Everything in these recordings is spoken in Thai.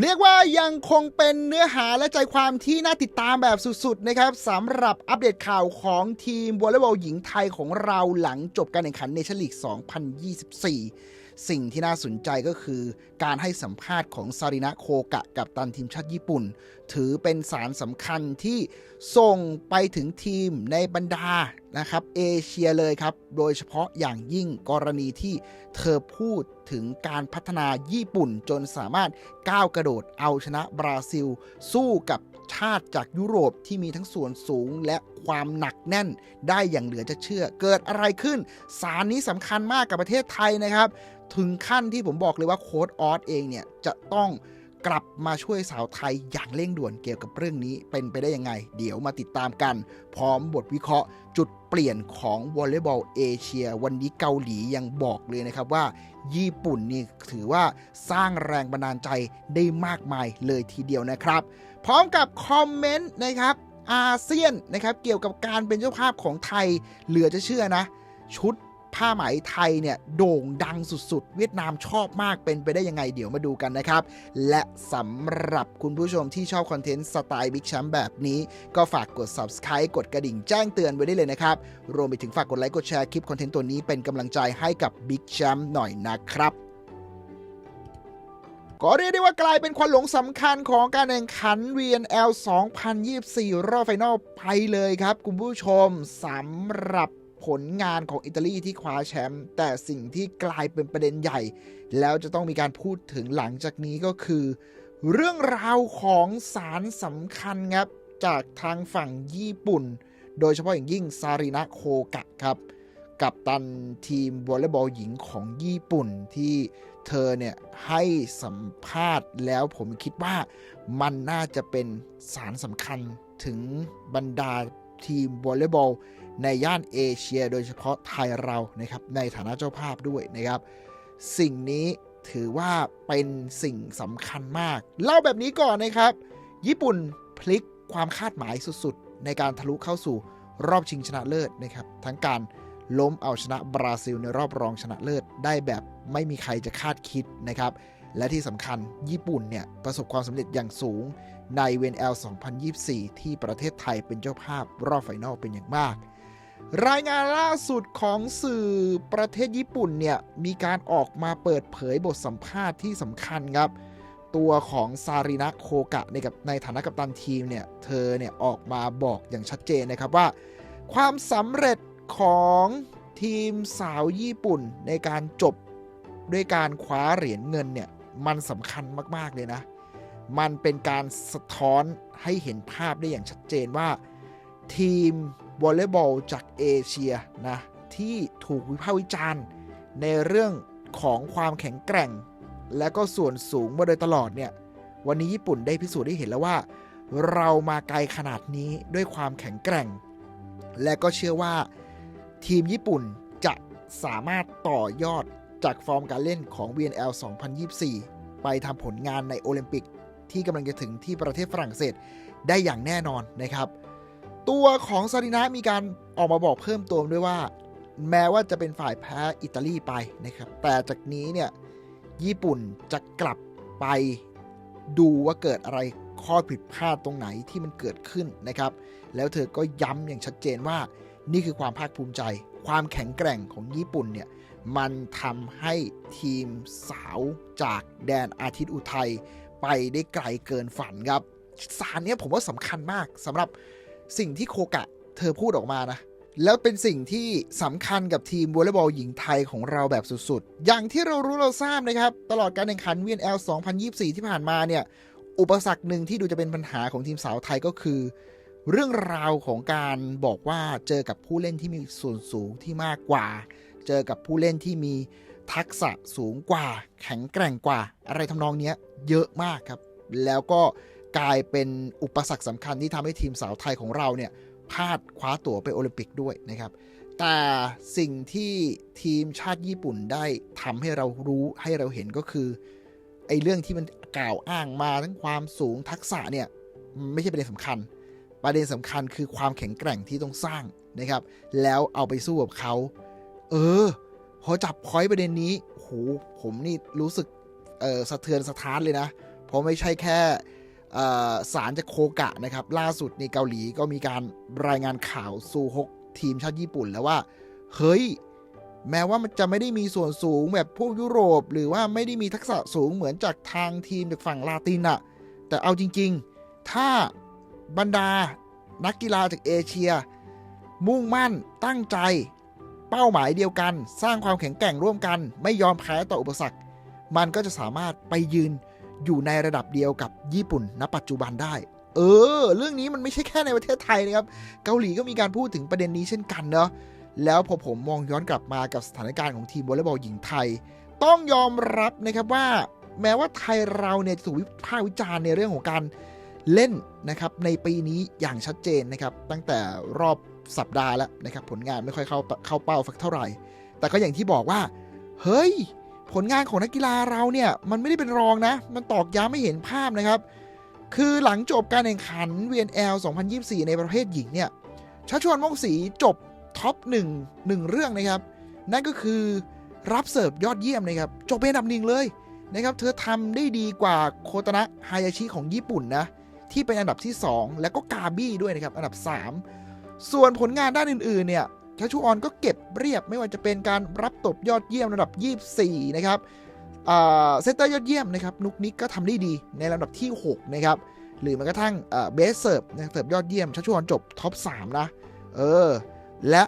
เรียกว่ายังคงเป็นเนื้อหาและใจความที่น่าติดตามแบบสุดๆนะครับสำหรับอัปเดตข่าวของทีมวอลเลย์บอลหญิงไทยของเราหลังจบการแข่งขันเนชั่นลีก 2024 สิ่งที่น่าสนใจก็คือการให้สัมภาษณ์ของซารินะโคกะกับตันทีมชาติญี่ปุ่นถือเป็นสารสำคัญที่ส่งไปถึงทีมในบรรดานะครับเอเชียเลยครับ โดยเฉพาะอย่างยิ่งกรณีที่เธอพูดถึงการพัฒนาญี่ปุ่นจนสามารถก้าวกระโดดเอาชนะบราซิล สู้กับชาติจากยุโรปที่มีทั้งส่วนสูงและความหนักแน่นได้อย่างเหลือจะเชื่อ เกิดอะไรขึ้น สารนี้สำคัญมากกับประเทศไทยนะครับ ถึงขั้นที่ผมบอกเลยว่าโค้ดออสเองเนี่ยจะต้อง กลับมาช่วยสาวไทยอย่างเร่งด่วนเกี่ยวกับเรื่องนี้เป็นไปได้ยังไง เดี๋ยวมาติดตามกัน พร้อมบทวิเคราะห์ จุดเปลี่ยนของวอลเลย์บอลเอเชีย วันนี้เกาหลียังบอกเลยนะครับว่า ญี่ปุ่นนี่ถือว่าสร้างแรงบันดาลใจได้มากมายเลยทีเดียวนะครับ พร้อมกับคอมเมนต์นะครับอาเซียนนะครับเกี่ยวกับการเป็นเจ้าภาพของไทยเหลือจะเชื่อนะ ชุด ผ้าไหมไทยเนี่ยโด่งดังสุดๆ เวียดนามชอบมากเป็นไปได้ยังไงเดี๋ยวมาดูกันนะครับ และสำหรับคุณผู้ชมที่ชอบคอนเทนต์สไตล์บิ๊กแชมป์แบบนี้ ก็ฝากกด subscribe กดกระดิ่งแจ้งเตือนไว้ได้เลยนะครับ รวมไปถึงฝากกดไลค์กดแชร์คลิปคอนเทนต์ตัวนี้เป็นกำลังใจให้กับบิ๊กแชมป์หน่อยนะครับก็เรียกได้ว่ากลายเป็นควันหลงสำคัญของการแข่งขัน VNL 2024 รอบไฟนอลไปเลยครับ คุณผู้ชมสำหรับ ผลงานของอิตาลีที่คว้าแชมป์แต่สิ่งที่กลายเป็นประเด็นใหญ่ แล้วจะต้องมีการพูดถึงหลังจากนี้ก็คือ เรื่องราวของสารสำคัญครับ จากทางฝั่งญี่ปุ่น โดยเฉพาะอย่างยิ่งซารินะโคกะครับ กับตันทีมวอลเลย์บอลหญิงของญี่ปุ่นที่เธอเนี่ยให้สัมภาษณ์แล้วผมคิดว่ามันน่าจะเป็นสารสำคัญถึงบรรดา ทีมวอลเลย์บอลในย่านเอเชีย โดยเฉพาะไทยเรานะครับในฐานะเจ้าภาพด้วยนะครับ สิ่งนี้ถือว่าเป็นสิ่งสำคัญมาก เล่าแบบนี้ก่อนนะครับ ญี่ปุ่นพลิกความคาดหมายสุดๆ ในการทะลุเข้าสู่รอบชิงชนะเลิศนะครับ ทั้งการล้มเอาชนะบราซิลในรอบรองชนะเลิศได้แบบไม่มีใครจะคาดคิดนะครับ และที่สำคัญญี่ปุ่นเนี่ยประสบความสำเร็จอย่างสูง ใน VNL 2024 ที่ประเทศไทยเป็นเจ้าภาพรอบไฟนอลเป็นอย่างมาก รายงานล่าสุดของสื่อประเทศญี่ปุ่นเนี่ย มีการออกมาเปิดเผยบทสัมภาษณ์ที่สำคัญครับ ตัวของซารินะโคกะในกับในฐานะกัปตันทีมเนี่ย เธอเนี่ยออกมาบอกอย่างชัดเจนนะครับว่า ความสำเร็จของทีมสาวญี่ปุ่นในการจบด้วยการคว้าเหรียญเงินเนี่ย มันสำคัญมาก ๆ เลยนะ มันเป็นการสะท้อนให้เห็นภาพได้อย่างชัดเจนว่า ทีมวอลเลย์บอลจากเอเชียนะที่ถูกวิพากษ์วิจารณ์ในเรื่องของความแข็งแกร่ง และก็ส่วนสูงมาโดยตลอดเนี่ยวันนี้ญี่ปุ่นได้พิสูจน์ให้เห็นแล้วว่า เรามาไกลขนาดนี้ด้วยความแข็งแกร่ง และก็เชื่อว่าทีมญี่ปุ่นจะสามารถต่อยอดจากฟอร์มการเล่นของ VNL 2024 ไปทำผลงานในโอลิมปิก ที่กำลังจะถึงที่ประเทศฝรั่งเศสได้อย่างแน่นอนนะครับ ตัวของซารินะมีการออกมาบอกเพิ่มเติมด้วยว่า แม้ว่าจะเป็นฝ่ายแพ้อิตาลีไปนะครับ แต่จากนี้เนี่ยญี่ปุ่นจะกลับไปดูว่าเกิดอะไรข้อผิดพลาดตรงไหนที่มันเกิดขึ้นนะครับ แล้วเธอก็ย้ำอย่างชัดเจนว่า นี่คือความภาคภูมิใจ ความแข็งแกร่งของญี่ปุ่นเนี่ยมันทำให้ทีมสาวจากแดนอาทิตย์อุทัย ไปได้ไกลเกินฝันครับ สารนี้ผมว่าสำคัญมากสำหรับสิ่งที่โคกะเธอพูดออกมานะ แล้วเป็นสิ่งที่สำคัญกับทีมวอลเลย์บอลหญิงไทยของเราแบบสุดๆ อย่างที่เรารู้เราทราบนะครับ ตลอดการแข่งขัน VNL 2024 ที่ผ่านมาเนี่ย อุปสรรคหนึ่งที่ดูจะเป็นปัญหาของทีมสาวไทยก็คือ เรื่องราวของการบอกว่าเจอกับผู้เล่นที่มีส่วนสูงที่มากกว่า เจอกับผู้เล่นที่มี ทักษะสูงกว่า แข็งแกร่งกว่า อะไรทำนองนี้เยอะมากครับ แล้วก็กลายเป็นอุปสรรคสำคัญที่ทำให้ทีมสาวไทยของเราเนี่ยพลาดคว้าตั๋วไปโอลิมปิกด้วยนะครับ แต่สิ่งที่ทีมชาติญี่ปุ่นได้ทำให้เรารู้ให้เราเห็นก็คือไอ้เรื่องที่มันกล่าวอ้างมาทั้งความสูงทักษะเนี่ยไม่ใช่ประเด็นสำคัญ ประเด็นสำคัญคือความแข็งแกร่งที่ต้องสร้างนะครับ แล้วเอาไปสู้กับเขา เออ พอจับพอยต์ประเด็นนี้โหผมนี่รู้สึกเออสะเทือนสะท้านเลยนะ เพราะไม่ใช่แค่สารจากโคกะนะครับ ล่าสุดในเกาหลีก็มีการรายงานข่าวซูฮกทีมชาติญี่ปุ่นแล้วว่า เฮ้ย แม้ว่ามันจะไม่ได้มีส่วนสูงแบบพวกยุโรป หรือว่าไม่ได้มีทักษะสูงเหมือนจากทางทีมจากฝั่งลาตินอะแต่เอาจริง ๆ ถ้าบรรดานักกีฬาจากเอเชีย มุ่งมั่นตั้งใจ เป้าหมายเดียวกัน สร้างความแข็งแกร่งร่วมกัน ไม่ยอมแพ้ต่ออุปสรรค มันก็จะสามารถไปยืนอยู่ในระดับเดียวกับญี่ปุ่นณปัจจุบันได้ เออ เรื่องนี้มันไม่ใช่แค่ในประเทศไทยนะครับ เกาหลีก็มีการพูดถึงประเด็นนี้เช่นกันเนาะแล้วพอผมมองย้อนกลับมากับสถานการณ์ของทีมวอลเลย์บอลหญิงไทย ต้องยอมรับนะครับว่า แม้ว่าไทยเราเนี่ยจะถูกวิพากษ์วิจารณ์ในเรื่องของการ เล่นนะครับในปีนี้อย่างชัดเจนนะครับ ตั้งแต่รอบสัปดาห์แล้วนะครับ ผลงานไม่ค่อยเข้าเข้าเป้าสักเท่าไหร่ แต่ก็อย่างที่บอกว่า เฮ้ย ผลงานของนักกีฬาเราเนี่ย มันไม่ได้เป็นรองนะ มันตอกย้ำไม่เห็นภาพนะครับ คือหลังจบการแข่งขัน VNL 2024 ในประเภทหญิงเนี่ยชัชวนมงศรีจบท็อปหนึ่งหนึ่งเรื่องนะครับ นั่นก็คือรับเสิร์ฟยอดเยี่ยมนะครับ จบเป็นอันดับหนึ่งเลยนะครับ เธอทำได้ดีกว่าโคตนะฮายาชิของญี่ปุ่นนะ ที่เป็นอันดับที่ 2 แล้วก็กาบี้ด้วยนะครับ อันดับ 3 ส่วนผลงานด้านอื่นๆ เนี่ยชัชวอนก็เก็บเรียบไม่ว่าจะเป็นการรับตบยอดเยี่ยมระดับ 24 นะครับเซตเตอร์ยอดเยี่ยมนะครับนุกนิกก็ทำได้ดีในลำดับที่ 6 นะครับ หรือแม้กระทั่งเบสเซิร์ฟเสิร์ฟยอดเยี่ยมชัชวอนจบท็อป 3 นะ เออ และ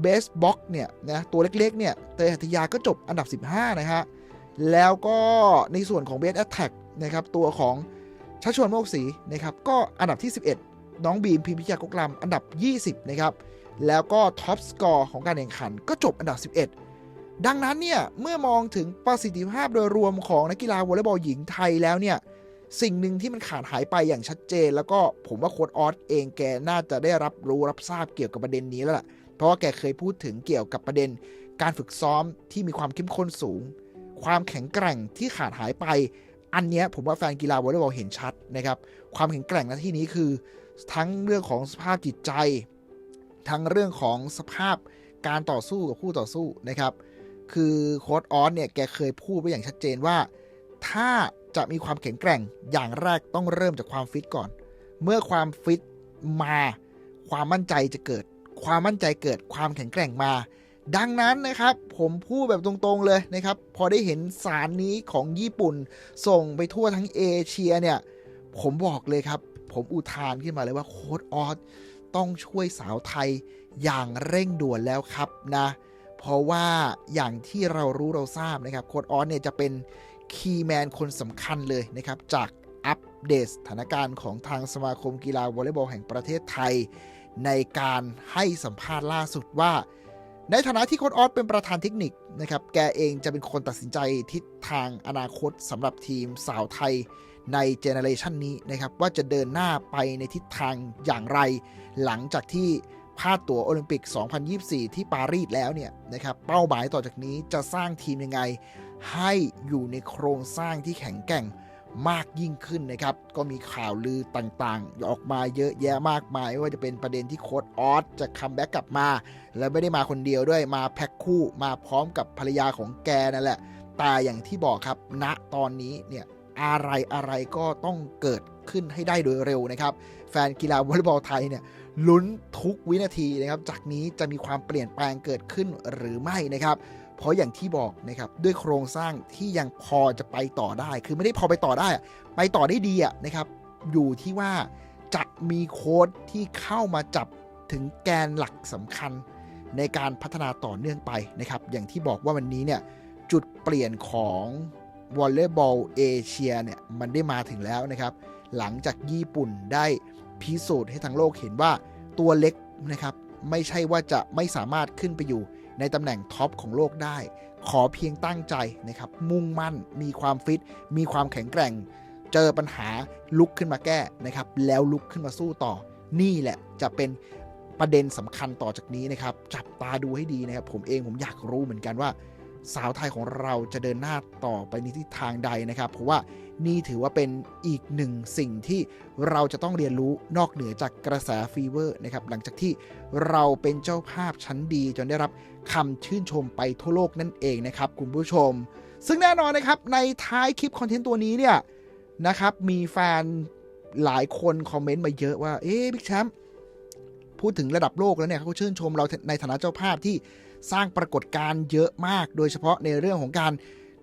เบสบ็อกเนี่ยนะตัวเล็กๆ เนี่ยเตยหัตยาก็จบอันดับ 15 นะฮะ แล้วก็ในส่วนของเบสแอตแทกนะครับ ตัวของ ชัชวนโมกศรีนะครับก็อันดับที่ 11 น้องบีมพิมพิยากกลำอันดับ 20 นะครับ แล้วก็ท็อปสกอร์ของการแข่งขันก็จบอันดับ 11 ดังนั้นเนี่ยเมื่อมองถึงประสิทธิภาพโดยรวมของนักกีฬาวอลเลย์บอลหญิงไทยแล้วเนี่ยสิ่งหนึ่งที่มันขาดหายไปอย่างชัดเจน แล้วก็ผมว่าโค้ดออสเองแกน่าจะได้รับรู้รับทราบเกี่ยวกับประเด็นนี้แล้วล่ะ เพราะว่าแกเคยพูดถึงเกี่ยวกับประเด็น การฝึกซ้อมที่มีความเข้มข้นสูง ความแข็งแกร่งที่ขาดหายไป อันเนี้ยผมว่าแฟนกีฬาวอลเลย์บอลเห็นชัดนะครับ ความแข็งแกร่งในที่นี้คือ ทั้งเรื่องของสภาพจิตใจ ทั้งเรื่องของสภาพการต่อสู้กับคู่ต่อสู้นะครับ คือโค้ดออสเนี่ยแกเคยพูดไว้อย่างชัดเจนว่า ถ้าจะมีความแข็งแกร่งอย่างแรกต้องเริ่มจากความฟิตก่อน เมื่อความฟิตมา ความมั่นใจจะเกิด ความมั่นใจเกิดความแข็งแกร่งมา ดังนั้นนะครับผมพูดแบบตรงๆเลยนะครับ พอได้เห็นสารนี้ของญี่ปุ่น ส่งไปทั่วทั้งเอเชียเนี่ย ผมบอกเลยครับ ผมอุทานขึ้นมาเลยว่าโค้ดออสต้องช่วยสาวไทยอย่างเร่งด่วนแล้วครับนะ เพราะว่าอย่างที่เรารู้เราทราบนะครับ โค้ดออสเนี่ยจะเป็นคีย์แมนคนสำคัญเลยนะครับ จากอัปเดตสถานการณ์ของทางสมาคมกีฬาวอลเลย์บอลแห่งประเทศไทย ในการให้สัมภาษณ์ล่าสุดว่า ในฐานะที่โค้ดออสเป็นประธานเทคนิคนะครับ แกเองจะเป็นคนตัดสินใจทิศทางอนาคตสำหรับทีมสาวไทยในเจเนอเรชันนี้นะครับ ว่าจะเดินหน้าไปในทิศทางอย่างไร หลังจากที่พลาดตั๋วโอลิมปิก 2024 ที่ปารีสแล้วเนี่ยนะครับเป้าหมายต่อจากนี้จะสร้างทีมยังไง ให้อยู่ในโครงสร้างที่แข็งแกร่ง มากยิ่งขึ้นนะครับ ก็มีข่าวลือต่างๆ ออกมาเยอะแยะมากมายไม่ว่าจะเป็นประเด็นที่โค้ดออสจะคัมแบ็กกลับมา และไม่ได้มาคนเดียวด้วยมาแพ็คคู่มาพร้อมกับภรรยาของแกนั่นแหละแต่อย่างที่บอกครับณตอนนี้เนี่ยอะไรอะไรก็ต้องเกิดขึ้นให้ได้โดยเร็วนะครับ แฟนกีฬาวอลเลย์บอลไทยเนี่ยลุ้นทุกวินาทีนะครับ จากนี้จะมีความเปลี่ยนแปลงเกิดขึ้นหรือไม่นะครับ เพราะอย่างที่บอกนะครับด้วยโครงสร้างที่ยังพอจะไปต่อได้ คือไม่ได้พอไปต่อได้ ไปต่อได้ดีอะนะครับอยู่ที่ว่าจะมีโค้ดที่เข้ามาจับถึงแกนหลักสำคัญในการพัฒนาต่อเนื่องไปนะครับ อย่างที่บอกว่าวันนี้เนี่ยจุดเปลี่ยนของวอลเลย์บอลเอเชียเนี่ยมันได้มาถึงแล้วนะครับ หลังจากญี่ปุ่นได้พิสูจน์ให้ทั้งโลกเห็นว่าตัวเล็กนะครับ ไม่ใช่ว่าจะไม่สามารถขึ้นไปอยู่ ในตำแหน่งท็อปของโลกได้ ขอเพียงตั้งใจนะครับ มุ่งมั่น มีความฟิต มีความแข็งแกร่ง เจอปัญหาลุกขึ้นมาแก้นะครับ แล้วลุกขึ้นมาสู้ต่อ นี่แหละจะเป็นประเด็นสำคัญต่อจากนี้นะครับ จับตาดูให้ดีนะครับ ผมเองผมอยากรู้เหมือนกันว่า สาวไทยของเราจะเดินหน้าต่อไปในทิศทางใดนะครับ เพราะว่านี่ถือว่าเป็นอีกหนึ่งสิ่งที่เราจะต้องเรียนรู้นอกเหนือจากกระแสฟีเวอร์นะครับ หลังจากที่เราเป็นเจ้าภาพชั้นดี จนได้รับคำชื่นชมไปทั่วโลกนั่นเองนะครับ คุณผู้ชม ซึ่งแน่นอนนะครับในท้ายคลิปคอนเทนต์ตัวนี้เนี่ยนะครับมีแฟนหลายคนคอมเมนต์มาเยอะว่า เอ๊ะบิ๊กแชมป์พูดถึงระดับโลกแล้วเนี่ยเขาชื่นชมเราในฐานะเจ้าภาพที่ สร้างปรากฏการณ์เยอะมาก โดยเฉพาะในเรื่องของการ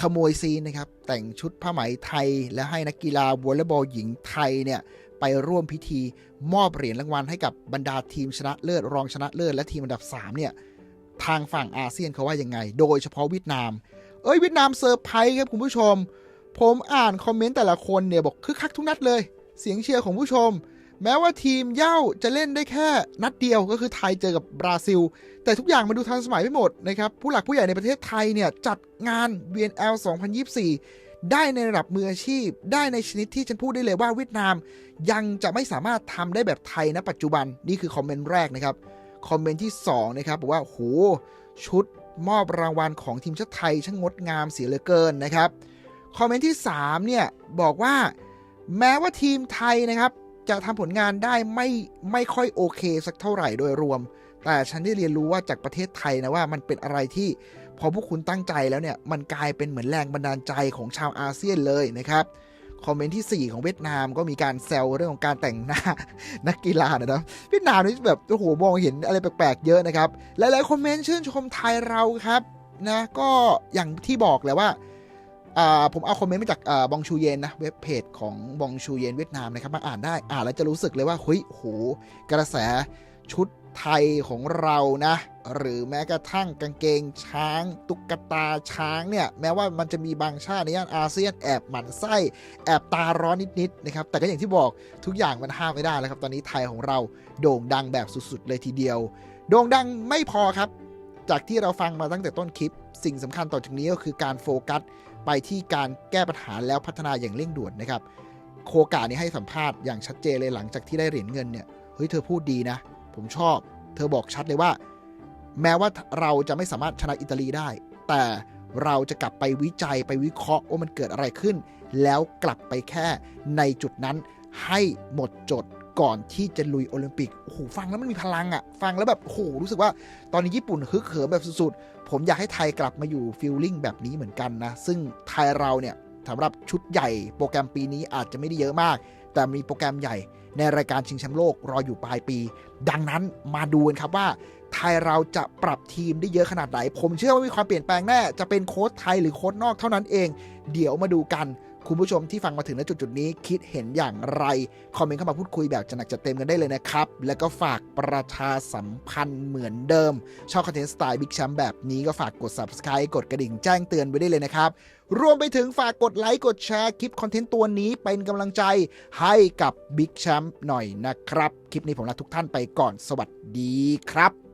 ขโมยซีนนะครับ แต่งชุดผ้าไหมไทย และให้นักกีฬาวอลเลย์บอลหญิงไทยเนี่ยไปร่วมพิธีมอบเหรียญรางวัลให้กับบรรดาทีมชนะเลิศรองชนะเลิศและทีมอันดับ3เนี่ยทางฝั่งอาเซียนเขาว่ายังไง โดยเฉพาะเวียดนาม เอ้ยเวียดนามเซอร์ไพรส์ครับคุณผู้ชม ผมอ่านคอมเมนต์แต่ละคนเนี่ยบอกคึกคักทุกนัดเลย เสียงเชียร์ของผู้ชม แม้ว่าทีมเย่าจะเล่นได้แค่นัดเดียวก็คือไทยเจอกับบราซิล แต่ทุกอย่างมันดูทันสมัยไปหมดนะครับ ผู้หลักผู้ใหญ่ในประเทศไทยเนี่ย จัดงาน VNL 2024 ได้ในระดับมืออาชีพ ได้ในชนิดที่ฉันพูดได้เลยว่าเวียดนาม ยังจะไม่สามารถทำได้แบบไทยณปัจจุบันนี่คือคอมเมนต์แรกนะครับ คอมเมนต์ที่ 2 นะครับบอกว่าโหชุดมอบรางวัลของทีมชาติไทยช่างงดงามเสียเหลือเกินนะครับคอมเมนต์ที่3เนี่ยบอกว่าแม้ว่าทีมไทยนะครับ จะทำผลงานได้ไม่ไม่ค่อยโอเคสักเท่าไหร่โดยรวม แต่ฉันได้เรียนรู้ว่าจากประเทศไทยนะว่ามันเป็นอะไรที่พอพวกคุณตั้งใจแล้วเนี่ย มันกลายเป็นเหมือนแรงบันดาลใจของชาวอาเซียนเลยนะครับคอมเมนต์ที่ 4 ของเวียดนามก็มีการแซวเรื่องของการแต่งหน้านักกีฬานะครับเวียดนามนี่แบบโอ้โหมองเห็นอะไรแปลกๆเยอะนะครับ หลายๆคอมเมนต์ชื่นชมไทยเราครับนะก็อย่างที่บอกแหละว่าอ่า ผมเอาคอมเมนต์มาจากอบองชูเยนนะเว็บเพจของบองชูเยนเวียดนามนะครับมาอ่านได้อ่านแล้วจะรู้สึกเลยว่าเฮ้ยโหกระแสชุดไทยของเรานะ หรือแม้กระทั่งกางเกงช้าง ตุ๊กตาช้างเนี่ย แม้ว่ามันจะมีบางชาติในย่านอาเซียนแอบหมันไส้ แอบตาร้อนนิดๆนะครับ แต่ก็อย่างที่บอกทุกอย่างมันห้ามไม่ได้แล้วครับ ตอนนี้ไทยของเราโด่งดังแบบสุดๆเลยทีเดียว โด่งดังไม่พอครับ จากที่เราฟังมาตั้งแต่ต้นคลิป สิ่งสำคัญต่อจากนี้ก็คือการโฟกัส ไปที่การแก้ปัญหาแล้วพัฒนาอย่างเร่งด่วนนะครับ โคกานี่ให้สัมภาษณ์อย่างชัดเจนเลยหลังจากที่ได้เหรียญเงินเนี่ยเฮ้ยเธอพูดดีนะ ผมชอบ เธอบอกชัดเลยว่า แม้ว่าเราจะไม่สามารถชนะอิตาลีได้ แต่เราจะกลับไปวิจัยไปวิเคราะห์ว่ามันเกิดอะไรขึ้น แล้วกลับไปแค่ในจุดนั้นให้หมดจด ก่อนที่จะลุยโอลิมปิกโอ้โหฟังแล้วมันมีพลังอะฟังแล้วแบบโอ้โหรู้สึกว่าตอนนี้ญี่ปุ่นฮึกเหิมแบบสุดๆ ผมอยากให้ไทยกลับมาอยู่ฟิลลิ่งแบบนี้เหมือนกันนะ ซึ่งไทยเราเนี่ยสำหรับชุดใหญ่โปรแกรมปีนี้อาจจะไม่ได้เยอะมาก แต่มีโปรแกรมใหญ่ในรายการชิงแชมป์โลกรออยู่ปลายปี ดังนั้นมาดูกันครับว่าไทยเราจะปรับทีมได้เยอะขนาดไหน ผมเชื่อว่ามีความเปลี่ยนแปลงแน่ จะเป็นโค้ชไทยหรือโค้ชนอกเท่านั้นเอง เดี๋ยวมาดูกัน คุณผู้ชมที่ฟังมาถึงณจุดจุดนี้คิดเห็นอย่างไร คอมเมนต์เข้ามาพูดคุยแบบจะหนักจะเต็มกันได้เลยนะครับ แล้วก็ฝากประชาสัมพันธ์เหมือนเดิม ชอบคอนเทนต์สไตล์บิ๊กแชมป์แบบนี้ก็ฝากกด subscribe กดกระดิ่งแจ้งเตือนไว้ได้เลยนะครับ รวมไปถึงฝากกดไลค์กดแชร์คลิปคอนเทนต์ตัวนี้เป็นกำลังใจให้กับบิ๊กแชมป์หน่อยนะครับ คลิปนี้ผมลาทุกท่านไปก่อนสวัสดีครับ